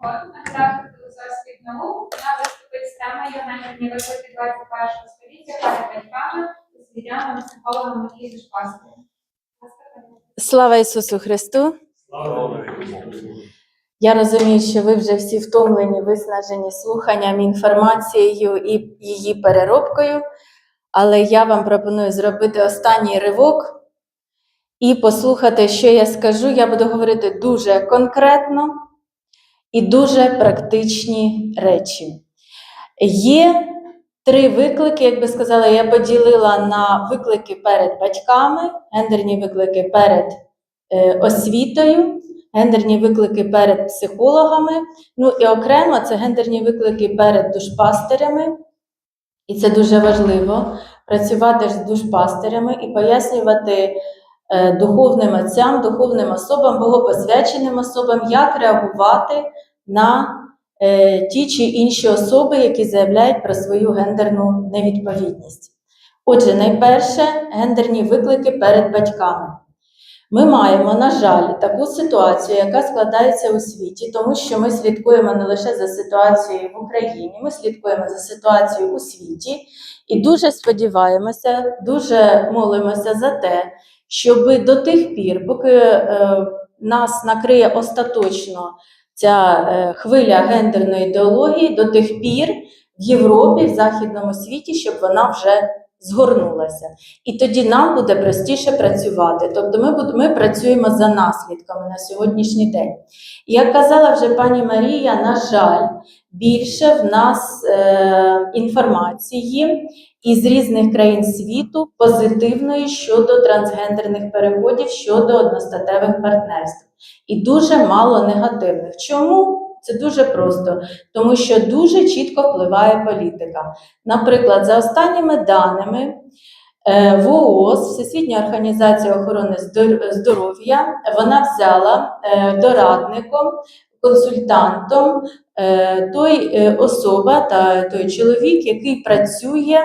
фонд кандидат філософських наук. Вона виступить з темою гендерні виклики 21 століття перед батьками, освітянами, психологами і душпасами. Слава Ісусу Христу! Я розумію, що ви вже всі втомлені, виснажені слуханням, інформацією і її переробкою, але я вам пропоную зробити останній ривок і послухати, що я скажу. Я буду говорити дуже конкретно і дуже практичні речі. Є три виклики, як би сказала, я поділила на виклики перед батьками, гендерні виклики перед е, освітою, гендерні виклики перед психологами. Ну і окремо це гендерні виклики перед душпастерями. І це дуже важливо працювати з душпастерями і пояснювати е, духовним отцям, духовним особам, богопосвяченим особам, як реагувати на е, ті чи інші особи, які заявляють про свою гендерну невідповідність. Отже, найперше гендерні виклики перед батьками. Ми маємо, на жаль, таку ситуацію, яка складається у світі, тому що ми слідкуємо не лише за ситуацією в Україні, ми слідкуємо за ситуацією у світі і дуже сподіваємося, дуже молимося за те, щоб до тих пір, поки е, нас накриє остаточно ця е, хвиля гендерної ідеології, до тих пір в Європі, в західному світі, щоб вона вже згорнулася. І тоді нам буде простіше працювати. Тобто ми, ми працюємо за наслідками на сьогоднішній день. Як казала вже пані Марія, на жаль, більше в нас е, інформації із різних країн світу позитивної щодо трансгендерних переходів, щодо одностатевих партнерств. І дуже мало негативних. Чому? Це дуже просто, тому що дуже чітко впливає політика. Наприклад, за останніми даними е, ВООЗ, Всесвітня організація охорони здоров'я, вона взяла е, дорадником, консультантом е, той особа та той чоловік, який працює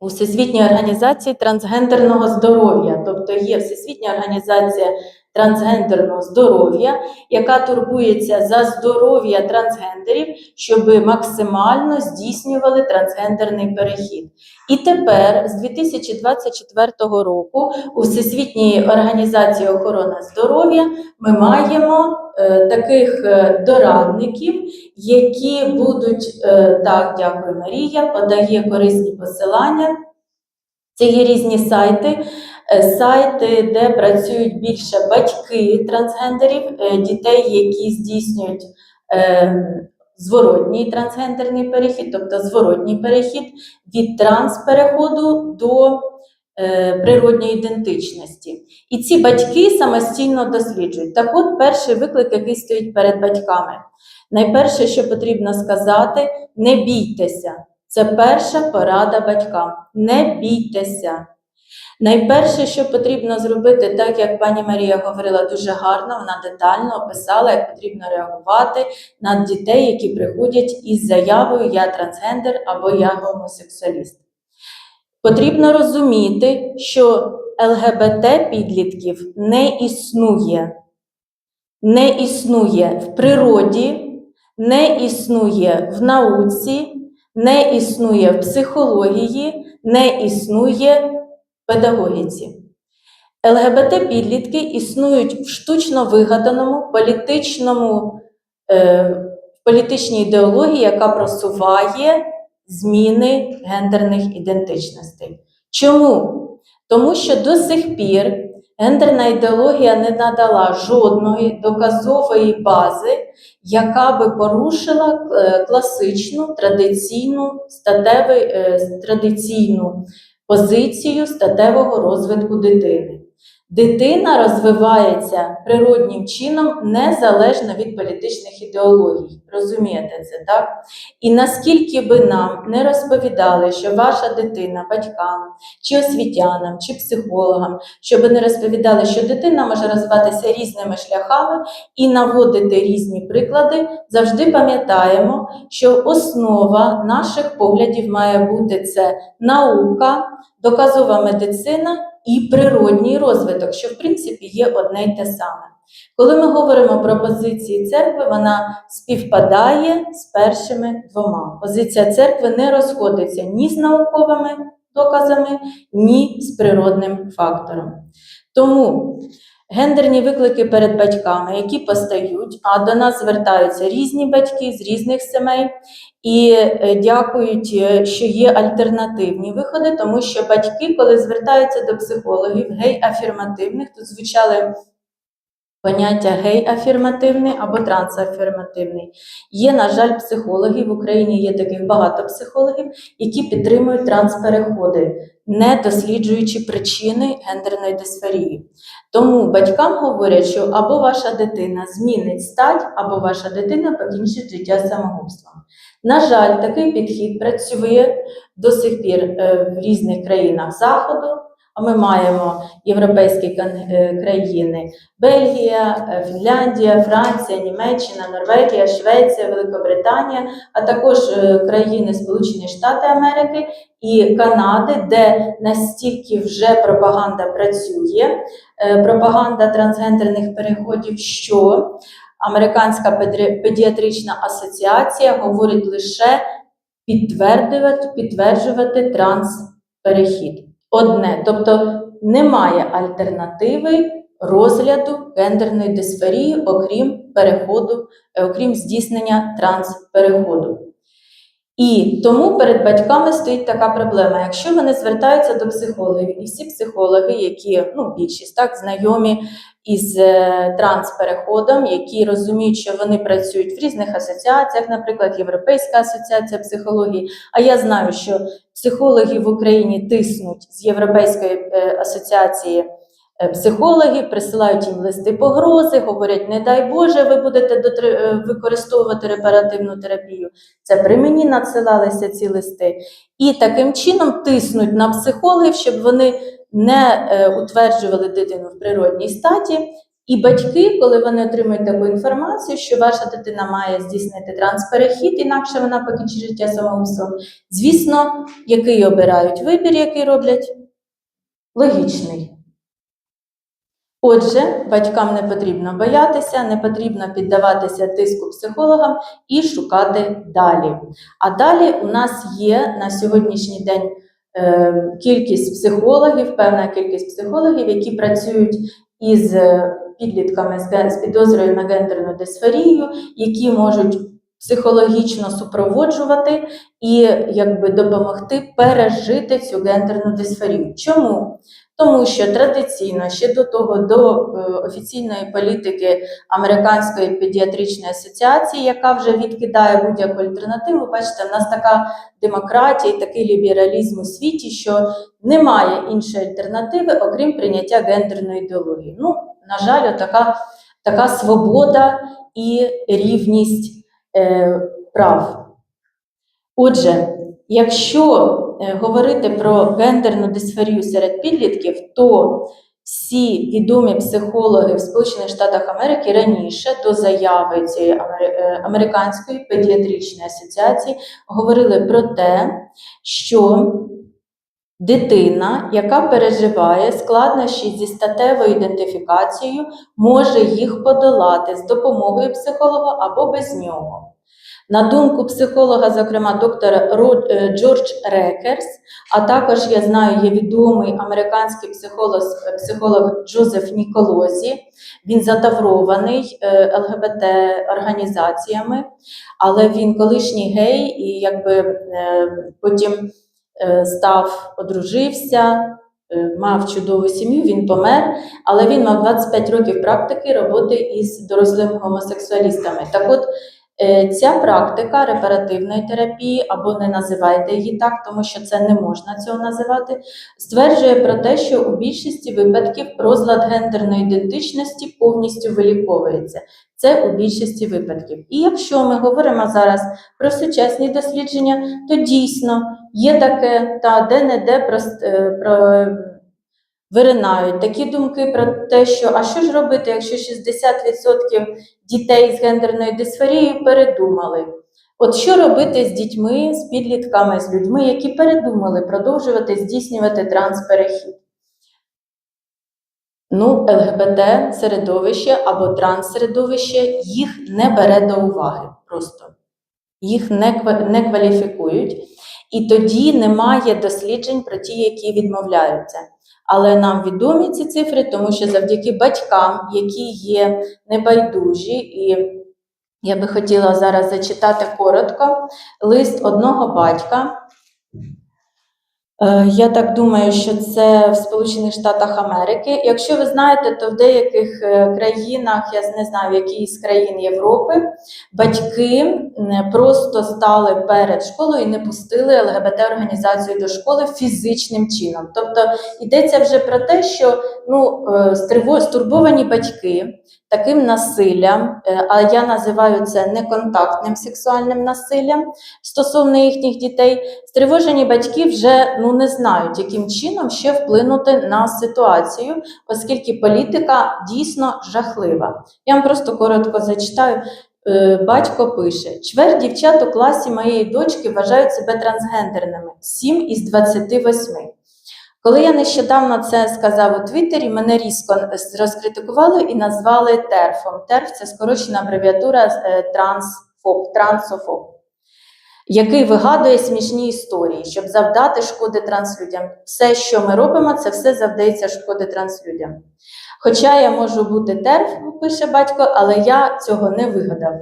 у Всесвітній організації трансгендерного здоров'я, тобто є Всесвітня організація трансгендерного здоров'я, яка турбується за здоров'я трансгендерів, щоб максимально здійснювали трансгендерний перехід. І тепер, з 2024 року, у Всесвітній організації охорони здоров'я ми маємо е, таких е, дорадників, які будуть е, так, дякую, Марія, подає корисні посилання. Це є різні сайти, сайти, де працюють більше батьки трансгендерів, е, дітей, які здійснюють е, зворотній трансгендерний перехід, тобто зворотній перехід від транспереходу до е, природньої ідентичності. І ці батьки самостійно досліджують. Так от перший виклик, який стоїть перед батьками. Найперше, що потрібно сказати, не бійтеся. Це перша порада батькам. Не бійтеся. Найперше, що потрібно зробити, так як пані Марія говорила дуже гарно, вона детально описала, як потрібно реагувати на дітей, які приходять із заявою Я трансгендер або Я гомосексуаліст. Потрібно розуміти, що ЛГБТ підлітків не існує. Не існує в природі, не існує в науці, не існує в психології, не існує педагогіці. ЛГБТ підлітки існують в штучно вигаданому політичному, е, політичній ідеології, яка просуває зміни гендерних ідентичностей. Чому? Тому що до сих пір гендерна ідеологія не надала жодної доказової бази, яка би порушила е, класичну традиційну статевий, е, традиційну позицію статевого розвитку дитини. Дитина розвивається природнім чином незалежно від політичних ідеологій. Розумієте це, так? І наскільки би нам не розповідали, що ваша дитина батькам, чи освітянам, чи психологам, щоб не розповідали, що дитина може розвиватися різними шляхами і наводити різні приклади, завжди пам'ятаємо, що основа наших поглядів має бути це наука, доказова медицина і природній розвиток, що в принципі є одне й те саме. Коли ми говоримо про позиції церкви, вона співпадає з першими двома. Позиція церкви не розходиться ні з науковими доказами, ні з природним фактором. Тому гендерні виклики перед батьками, які постають, а до нас звертаються різні батьки з різних сімей, і е, дякують, е, що є альтернативні виходи, тому що батьки, коли звертаються до психологів гей-афірмативних, тут звучали поняття гей-афірмативний або трансафірмативний. Є, на жаль, психологи в Україні є таких багато психологів, які підтримують транспереходи, не досліджуючи причини гендерної дисфорії. Тому батькам говорять, що або ваша дитина змінить стать, або ваша дитина покінчить життя самогубством. На жаль, такий підхід працює до сих пір е, в різних країнах Заходу. Ми маємо європейські е, країни Бельгія, е, Фінляндія, Франція, Німеччина, Норвегія, Швеція, Великобританія, а також е, країни Сполучені Штати Америки і Канади, де настільки вже пропаганда працює, пропаганда трансгендерних переходів, що Американська педіатрична асоціація говорить лише підтверджувати, підтверджувати трансперехід. Одне, тобто немає альтернативи розгляду гендерної дисферії, окрім переходу, е, окрім здійснення транспереходу. І тому перед батьками стоїть така проблема. Якщо вони звертаються до психологів, і всі психологи, які ну більшість так знайомі із е, транспереходом, які розуміють, що вони працюють в різних асоціаціях, наприклад, Європейська асоціація психології. А я знаю, що психологи в Україні тиснуть з Європейської е, асоціації е, психологів, присилають їм листи погрози, говорять, не дай Боже, ви будете використовувати репаративну терапію. Це при мені надсилалися ці листи. І таким чином тиснуть на психологів, щоб вони не е, утверджували дитину в природній статі. І батьки, коли вони отримують таку інформацію, що ваша дитина має здійснити трансперехід, інакше вона покінчить життя самогубством, звісно, який обирають вибір, який роблять, логічний. Отже, батькам не потрібно боятися, не потрібно піддаватися тиску психологам і шукати далі. А далі у нас є на сьогоднішній день кількість психологів, певна кількість психологів, які працюють із е, підлітками з підозрою на гендерну дисфорію, які можуть психологічно супроводжувати і якби допомогти пережити цю гендерну дисфорію. Чому? Тому що традиційно ще до того, до е, офіційної політики Американської педіатричної асоціації, яка вже відкидає будь-яку альтернативу, бачите, в нас така демократія і такий лібералізм у світі, що немає іншої альтернативи, окрім прийняття гендерної ідеології. Ну, на жаль, така, така свобода і рівність е, прав. Отже, якщо говорити про гендерну дисфорію серед підлітків, то всі відомі психологи в Сполучених Штатах Америки раніше до заяви цієї е, Американської педіатричної асоціації говорили про те, що дитина, яка переживає складнощі зі статевою ідентифікацією, може їх подолати з допомогою психолога або без нього. На думку психолога, зокрема доктора е, Джордж Рекерс, а також я знаю, є відомий американський психолог, психолог Джозеф Ніколозі. Він затаврований е, ЛГБТ-організаціями, але він колишній гей і якби е, потім став, одружився, мав чудову сім'ю, він помер, але він мав 25 років практики роботи із дорослими гомосексуалістами. Так от Ця практика репаративної терапії, або не називайте її так, тому що це не можна цього називати, стверджує про те, що у більшості випадків розлад гендерної ідентичності повністю виліковується. Це у більшості випадків. І якщо ми говоримо зараз про сучасні дослідження, то дійсно є таке, та де-не-де е, про виринають такі думки про те, що а що ж робити, якщо 60% дітей з гендерною дисфорією передумали. От що робити з дітьми, з підлітками, з людьми, які передумали продовжувати здійснювати трансперехід? ну, ЛГБТ середовище або транс-середовище їх не бере до уваги просто. Їх не кваліфікують. І тоді немає досліджень про ті, які відмовляються. Але нам відомі ці цифри, тому що завдяки батькам, які є небайдужі, і я би хотіла зараз зачитати коротко лист одного батька. Е, Я так думаю, що це в Сполучених Штатах Америки. Якщо ви знаєте, то в деяких е, країнах, я не знаю, в якій з країн Європи, батьки м, просто стали перед школою і не пустили ЛГБТ-організацію до школи фізичним чином. Тобто йдеться вже про те, що ну, е, стурбовані батьки таким насиллям, е, а я називаю це неконтактним сексуальним насиллям стосовно їхніх дітей, стривожені батьки вже ну, не знають, яким чином ще вплинути на ситуацію, оскільки політика дійсно жахлива. Я вам просто коротко зачитаю. Е, Батько пише: чверть дівчат у класі моєї дочки вважають себе трансгендерними 7 із 28. Коли я нещодавно це сказав у Твіттері, мене різко розкритикували і назвали ТЕРФом. ТЕРФ це скорочена абревіатура е, трансфоб, трансофоб, який вигадує смішні історії, щоб завдати шкоди транслюдям. Все, що ми робимо, це все завдається шкоди транслюдям. Хоча я можу бути ТЕРФ, пише батько, але я цього не вигадав.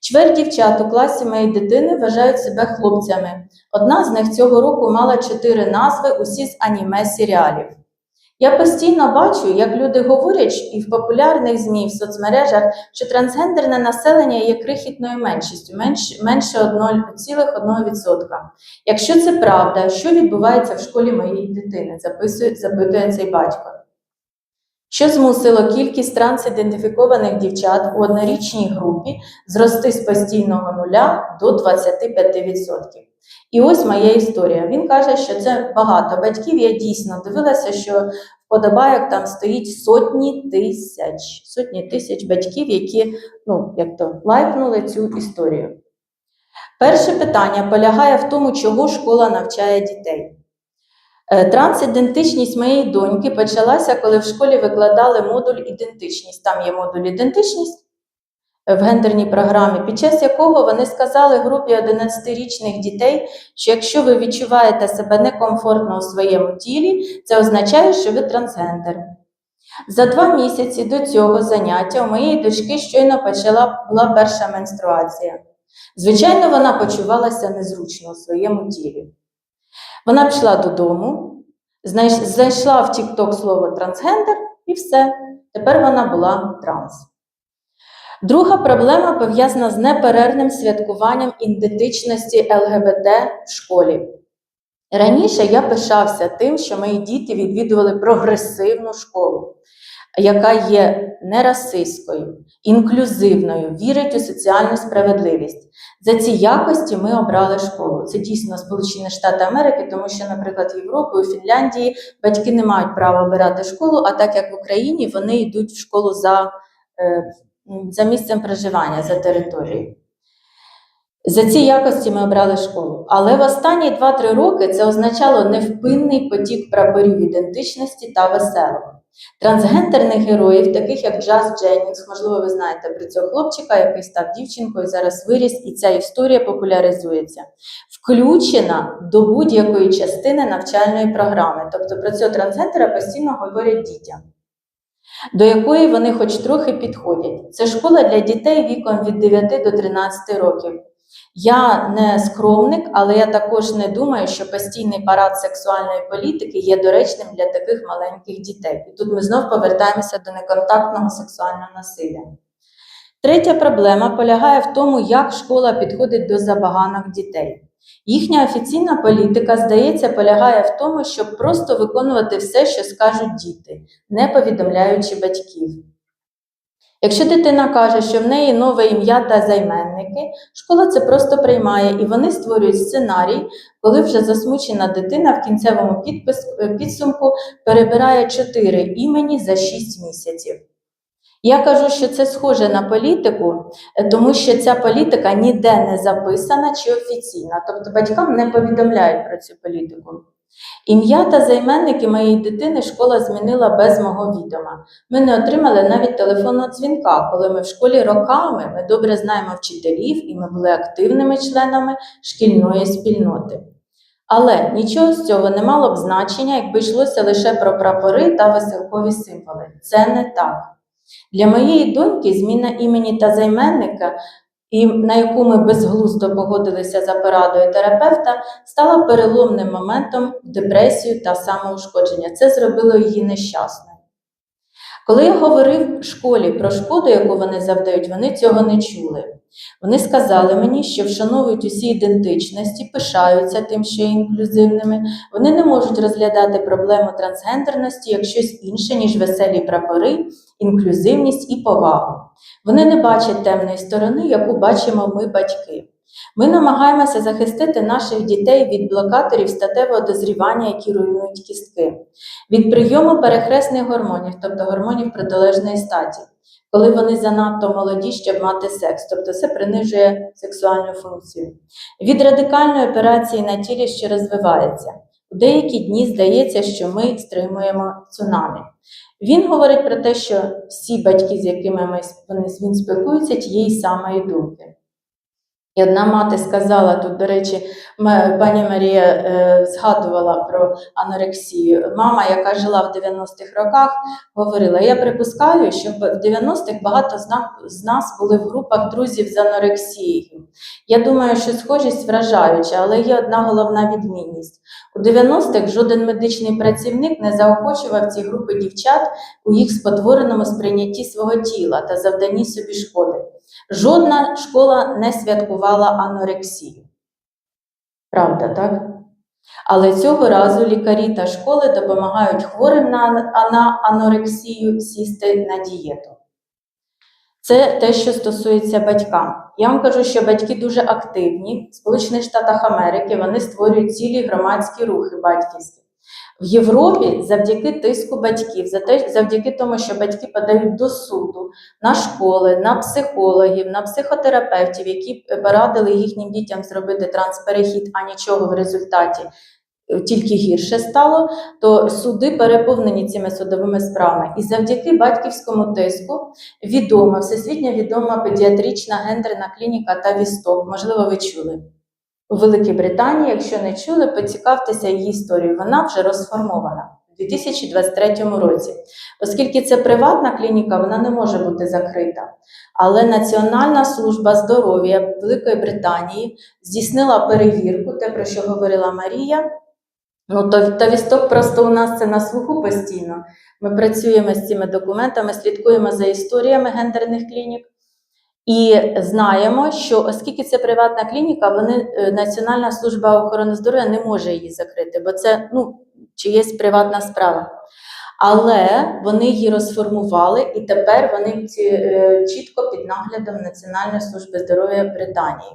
Чверть дівчат у класі моєї дитини вважають себе хлопцями. Одна з них цього року мала чотири назви, усі з аніме серіалів. Я постійно бачу, як люди говорять і в популярних ЗМІ, в соцмережах, що трансгендерне населення є крихітною меншістю, менш, менше 1,1%. Якщо це правда, що відбувається в школі моєї дитини? Записує, запитує цей батько. Що змусило кількість трансідентифікованих дівчат у однорічній групі зрости з постійного нуля до 25%? І ось моя історія. Він каже, що це багато батьків. Я дійсно дивилася, що вподобайок там стоїть сотні тисяч, сотні тисяч батьків, які ну, як то, лайкнули цю історію. Перше питання полягає в тому, чого школа навчає дітей. Е, Трансідентичність моєї доньки почалася, коли в школі викладали модуль ідентичність. Там є модуль ідентичність в гендерній програмі, під час якого вони сказали групі 11-річних дітей, що якщо ви відчуваєте себе некомфортно у своєму тілі, це означає, що ви трансгендер. За два місяці до цього заняття у моєї дочки щойно почала була перша менструація. Звичайно, вона почувалася незручно у своєму тілі. Вона пішла додому, знайш- знайшла в TikTok слово трансгендер і все. Тепер вона була транс. Друга проблема пов'язана з неперервним святкуванням ідентичності ЛГБТ в школі. Раніше я пишався тим, що мої діти відвідували прогресивну школу, яка є нерасистською, інклюзивною, вірить у соціальну справедливість. За ці якості ми обрали школу. Це дійсно Сполучені Штати Америки, тому що, наприклад, в Європі, у Фінляндії батьки не мають права обирати школу, а так як в Україні вони йдуть в школу за, е, за місцем проживання, за територією. За ці якості ми обрали школу. Але в останні 2-3 роки це означало невпинний потік прапорів ідентичності та веселого. Трансгендерних героїв, таких як Джаз Дженнінгс, можливо, ви знаєте про цього хлопчика, який став дівчинкою, зараз виріс, і ця історія популяризується, включена до будь-якої частини навчальної програми. Тобто про цього трансгендера постійно говорять дітям, до якої вони хоч трохи підходять. Це школа для дітей віком від 9 до 13 років. Я не скромник, але я також не думаю, що постійний парад сексуальної політики є доречним для таких маленьких дітей. І тут ми знов повертаємося до неконтактного сексуального насилля. Третя проблема полягає в тому, як школа підходить до забаганок дітей. Їхня офіційна політика, здається, полягає в тому, щоб просто виконувати все, що скажуть діти, не повідомляючи батьків. Якщо дитина каже, що в неї нове ім'я та займенники, школа це просто приймає і вони створюють сценарій, коли вже засмучена дитина в кінцевому підпис, підсумку перебирає чотири імені за 6 місяців. Я кажу, що це схоже на політику, е, тому що ця політика ніде не записана чи офіційна, тобто батькам не повідомляють про цю політику. Ім'я та займенники моєї дитини школа змінила без мого відома. Ми не отримали навіть телефонного дзвінка, коли ми в школі роками ми добре знаємо вчителів і ми були активними членами шкільної спільноти. Але нічого з цього не мало б значення, якби йшлося лише про прапори та веселкові символи. Це не так. Для моєї доньки зміна імені та займенника, на яку ми безглуздо погодилися за порадою терапевта, стала переломним моментом в депресію та самоушкодження. Це зробило її нещасною. Коли я говорив школі про шкоду, яку вони завдають, вони цього не чули. Вони сказали мені, що вшановують усі ідентичності, пишаються тим, що є інклюзивними. Вони не можуть розглядати проблему трансгендерності як щось інше, ніж веселі прапори, інклюзивність і повагу. Вони не бачать темної сторони, яку бачимо ми, батьки. Ми намагаємося захистити наших дітей від блокаторів статевого дозрівання, які руйнують кістки, від прийому перехресних гормонів, тобто гормонів протилежної статі, коли вони занадто молоді, щоб мати секс, тобто це принижує сексуальну функцію, від радикальної операції на тілі, що розвивається. У деякі дні здається, що ми стримуємо цунамі. Він говорить про те, що всі батьки, з якими ми, вони, він спілкується, тієї самої думки. І одна мати сказала тут, до речі, пані Марія е, згадувала про анорексію. Мама, яка жила в 90-х роках, говорила: я припускаю, що в 90-х багато з нас, були в групах друзів з анорексією. Я думаю, що схожість вражаюча, але є одна головна відмінність. У 90-х жоден медичний працівник не заохочував ці групи дівчат у їх спотвореному сприйнятті свого тіла та завданні собі шкоди. Жодна школа не святкувала анорексію. Правда, так? Але цього разу лікарі та школи допомагають хворим на, анорексію сісти на дієту. Це те, що стосується батькам. Я вам кажу, що батьки дуже активні. В Сполучених Штатах Америки вони створюють цілі громадські рухи батьківські. В Європі завдяки тиску батьків, завдяки тому, що батьки подають до суду на школи, на психологів, на психотерапевтів, які порадили їхнім дітям зробити трансперехід, а нічого в результаті е, тільки гірше стало, то суди переповнені цими судовими справами. І завдяки батьківському тиску відома, всесвітньо відома педіатрична гендерна клініка та вісток. Можливо, ви чули. У Великій Британії, якщо не чули, поцікавтеся її історією. Вона вже розформована у 2023 році. Оскільки це приватна клініка, вона не може бути закрита. Але Національна служба здоров'я Великої Британії здійснила перевірку, те, про що говорила Марія. Ну, то, просто у нас це на слуху постійно. Ми працюємо з цими документами, слідкуємо за історіями гендерних клінік. І знаємо, що оскільки це приватна клініка, вони е, Національна служба охорони здоров'я не може її закрити, бо це ну, чиєсь приватна справа. Але вони її розформували, і тепер вони е, чітко під наглядом Національної служби здоров'я Британії.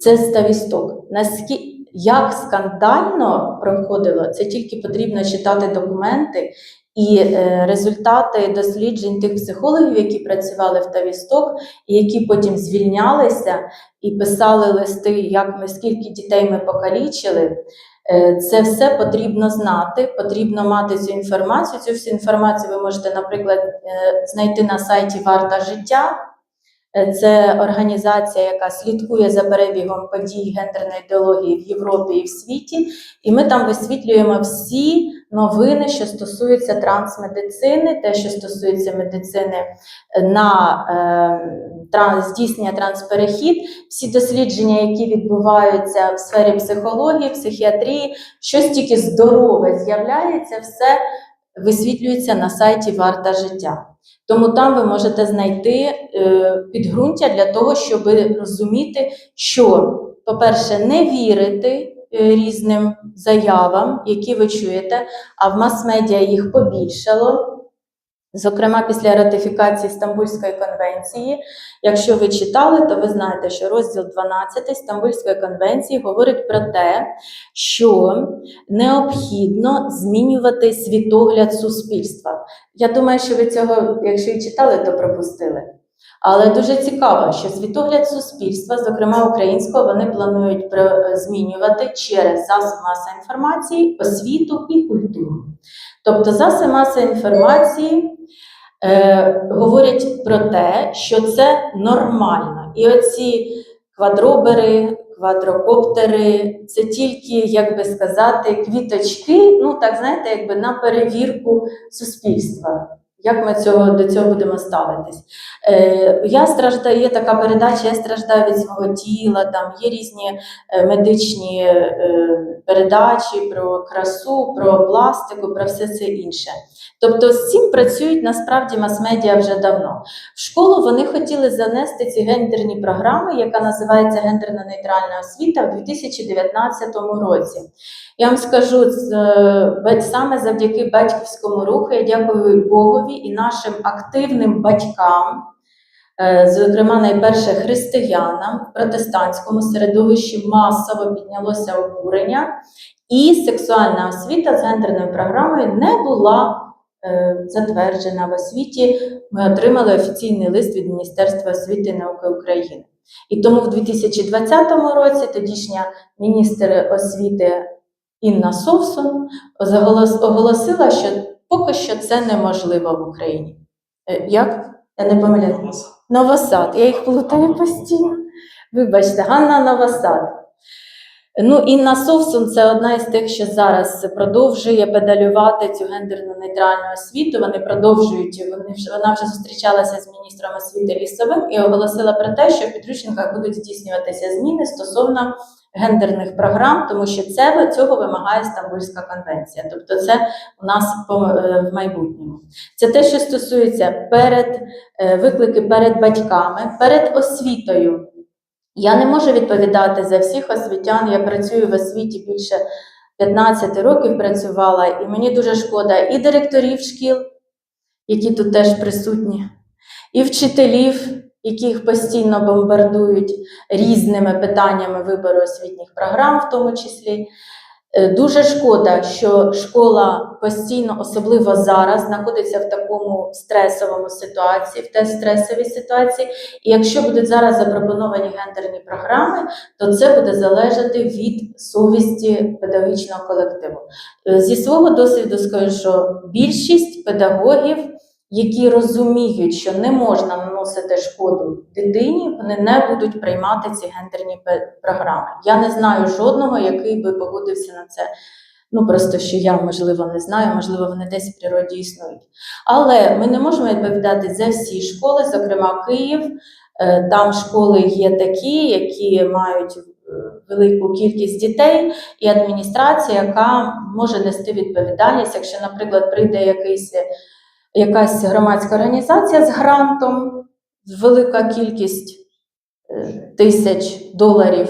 Це ставісток. Наскільки як скандально проходило, це тільки потрібно читати документи і е, результати досліджень тих психологів, які працювали в Тавісток, і які потім звільнялися і писали листи, як ми скільки дітей ми покалічили. Е, Це все потрібно знати, потрібно мати цю інформацію. Цю всю інформацію ви можете, наприклад, е, знайти на сайті Варта життя. Це організація, яка слідкує за перебігом подій гендерної ідеології в Європі і в світі. І ми там висвітлюємо всі новини, що стосуються трансмедицини, те, що стосується медицини на е, транс, здійснення трансперехід, всі дослідження, які відбуваються в сфері психології, психіатрії, щось тільки здорове з'являється, все висвітлюється на сайті Варта життя. Тому там ви можете знайти е, підґрунтя для того, щоб розуміти, що, по-перше, не вірити е, різним заявам, які ви чуєте, а в мас-медіа їх побільшало. Зокрема, після ратифікації Стамбульської конвенції, якщо ви читали, то ви знаєте, що розділ 12 Стамбульської конвенції говорить про те, що необхідно змінювати світогляд суспільства. Я думаю, що ви цього, якщо і читали, то пропустили. Але дуже цікаво, що світогляд суспільства, зокрема українського, вони планують змінювати через засоби масової інформації, освіту і культуру. Тобто, засоби масової інформації е, говорять про те, що це нормально. І оці квадробери, квадрокоптери це тільки, як би сказати, квіточки, ну так знаєте, якби на перевірку суспільства. Як ми цього, до цього будемо ставитись? Е, я страждаю, є така передача, я страждаю від свого тіла, там є різні е, медичні е, передачі про красу, про пластику, про все це інше. Тобто з цим працюють насправді мас-медіа вже давно. В школу вони хотіли занести ці гендерні програми, яка називається гендерно-нейтральна освіта в 2019 році. Я вам скажу, саме завдяки батьківському руху, я дякую Богові і нашим активним батькам, е, зокрема, найперше християнам в протестантському середовищі масово піднялося обурення, і сексуальна освіта з гендерною програмою не була е, затверджена в освіті. Ми отримали офіційний лист від Міністерства освіти і науки України. І тому в 2020 році тодішня міністр освіти Інна Совсун оголосила, що поки що це неможливо в Україні. Е, Як? Я не помиляю. Новосад. Я їх плутаю постійно. Вибачте, Ганна Новосад. Ну, Інна Совсун це одна із тих, що зараз продовжує педалювати цю гендерно-нейтральну освіту. Вони продовжують, вони вже, вона вже зустрічалася з міністром освіти лісовим і оголосила про те, що в підручниках будуть здійснюватися зміни стосовно гендерних програм, тому що це цього вимагає Стамбульська конвенція. Тобто, це у нас е, в майбутньому. Це те, що стосується перед е, виклики перед батьками, перед освітою. Я не можу відповідати за всіх освітян. Я працюю в освіті більше 15 років працювала, і мені дуже шкода і директорів шкіл, які тут теж присутні, і вчителів, яких постійно бомбардують різними питаннями вибору освітніх програм, в тому числі. Е, Дуже шкода, що школа постійно, особливо зараз, знаходиться в такому стресовому ситуації, в те стресовій ситуації. І якщо будуть зараз запропоновані гендерні програми, то це буде залежати від совісті педагогічного колективу. Е, Зі свого досвіду скажу, що більшість педагогів, які розуміють, що не можна наносити шкоду дитині, вони не будуть приймати ці гендерні програми. Я не знаю жодного, який би погодився на це. Ну просто що я можливо не знаю, можливо, вони десь в природі існують. Але ми не можемо відповідати за всі школи, зокрема Київ. Е, Там школи є такі, які мають е, велику кількість дітей, і адміністрація, яка може нести відповідальність, якщо, наприклад, прийде якийсь, якась громадська організація з грантом, велика кількість е, тисяч доларів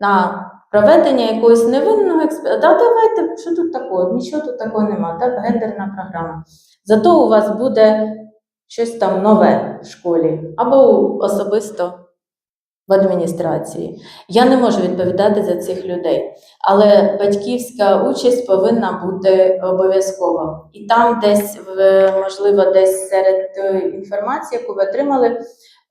на проведення якогось невинного експерименту. Да, давайте, що тут такого? Нічого тут такого нема, так, гендерна програма. Зато у вас буде щось там нове в школі або особисто в адміністрації. Я не можу відповідати за цих людей, але батьківська участь повинна бути обов'язково. І там десь, можливо, десь серед інформації, яку ви отримали,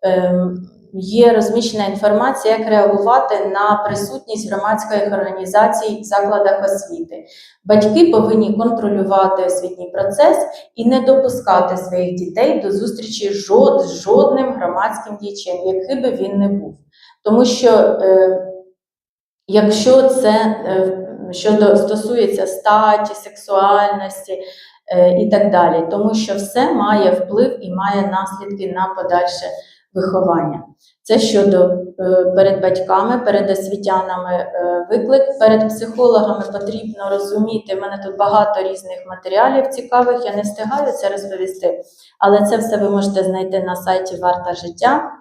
ем, є розміщена інформація, як реагувати на присутність громадських організацій в закладах освіти. Батьки повинні контролювати освітній процес і не допускати своїх дітей до зустрічі з жодним громадським діячем, який би він не був. Тому що е, якщо це е, щодо стосується статі, сексуальності е, і так далі, тому що все має вплив і має наслідки на подальше виховання. Це щодо е, перед батьками, перед освітянами е, виклик, перед психологами потрібно розуміти. У мене тут багато різних матеріалів цікавих, я не встигаю це розповісти, але це все ви можете знайти на сайті Варта життя.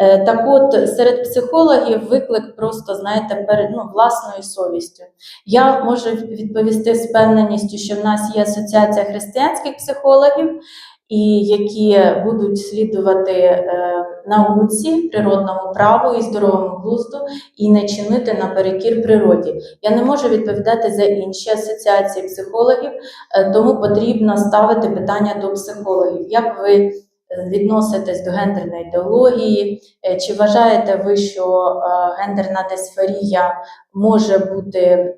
Е, Так от, серед психологів виклик просто, знаєте, перед ну, власною совістю. Я можу відповісти з певненістю, що в нас є Асоціація християнських психологів, і які будуть слідувати е, науці, природному праву і здоровому глузду і не чинити наперекір природі. Я не можу відповідати за інші асоціації психологів, е, тому потрібно ставити питання до психологів. Як ви відноситесь до гендерної ідеології? Е, Чи вважаєте ви, що е, гендерна дисфорія може бути е,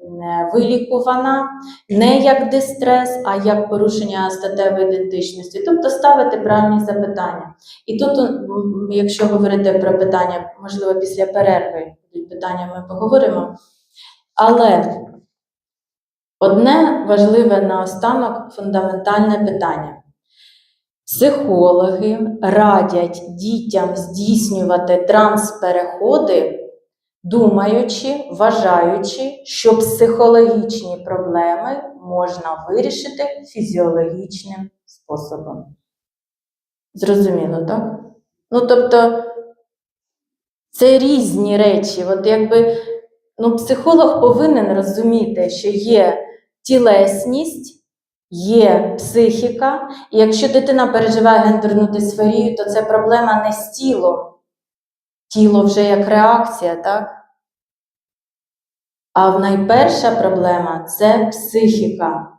вилікувана не як дистрес, а як порушення статевої ідентичності? Тобто ставити правильні запитання. І тут, якщо говорити про питання, можливо, після перерви питання, ми поговоримо. Але одне важливе наостанок фундаментальне питання. Психологи радять дітям здійснювати транспереходи, думаючи, вважаючи, що психологічні проблеми можна вирішити фізіологічним способом. Зрозуміло, так? Ну, тобто, це різні речі. От якби ну, психолог повинен розуміти, що є тілесність, є психіка, і якщо дитина переживає гендерну дисфорію, то це проблема не з тілом. Тіло вже як реакція, так? А найперша проблема це психіка.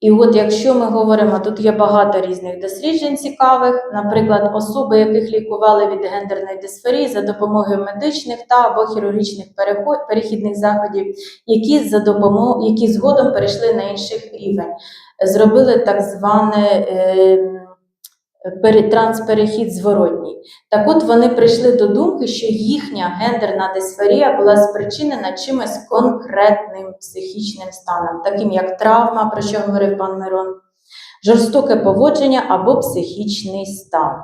І от якщо ми говоримо, тут є багато різних досліджень цікавих, наприклад, особи, яких лікували від гендерної дисфорії за допомогою медичних та або хірургічних перехідних заходів, які за допомогою, які згодом перейшли на інший рівень, зробили так зване е, трансперехід зворотній. Так от вони прийшли до думки, що їхня гендерна дисфорія була спричинена чимось конкретним психічним станом, таким як травма, про що говорив пан Мирон, жорстоке поводження або психічний стан.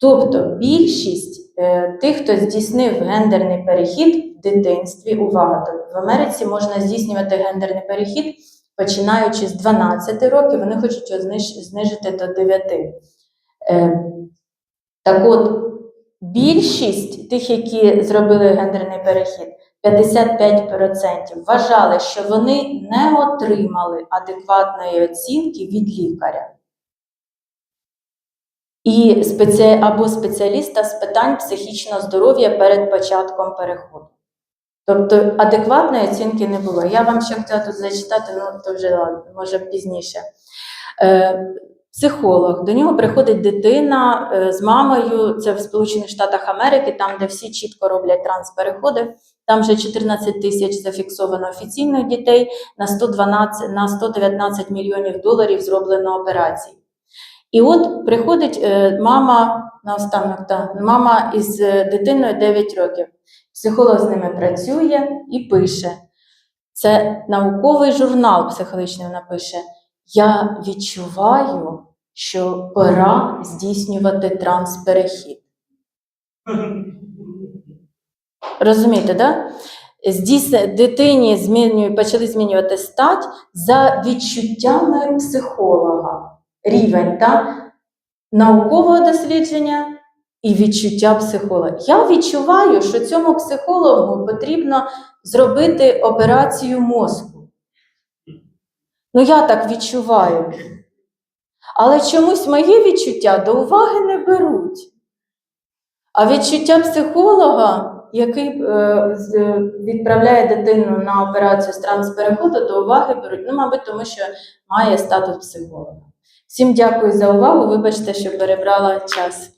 Тобто більшість е, тих, хто здійснив гендерний перехід в дитинстві, увага, в Америці можна здійснювати гендерний перехід починаючи з 12 років, вони хочуть його знижити до 9. Е, так от, більшість тих, які зробили гендерний перехід, 55% вважали, що вони не отримали адекватної оцінки від лікаря. І спеці... або спеціаліста з питань психічного здоров'я перед початком переходу. Тобто адекватної оцінки не було. Я вам ще хотіла тут зачитати, ну то вже може пізніше. Е, психолог, до нього приходить дитина е, з мамою, це в Сполучених Штатах Америки, там, де всі чітко роблять транспереходи. Там вже 14 тисяч зафіксовано офіційних дітей, на 112, на 119 мільйонів доларів зроблено операцій. І от приходить е, мама наостанок, та, мама із е, дитиною 9 років. Психолог з ними працює і пише. Це науковий журнал психологічний вона пише. Я відчуваю, що пора здійснювати трансперехід. Розумієте, да? Здійсне, дитині змінює, почали змінювати стать за відчуттями психолога. Рівень та? наукового дослідження і відчуття психолога. Я відчуваю, що цьому психологу потрібно зробити операцію мозку. Ну, я так відчуваю. Але чомусь моє відчуття до уваги не беруть. А відчуття психолога, який е, відправляє дитину на операцію з транспереходу, до уваги беруть. Ну, мабуть, тому що має статус психолога. Всім дякую за увагу. Вибачте, що перебрала час.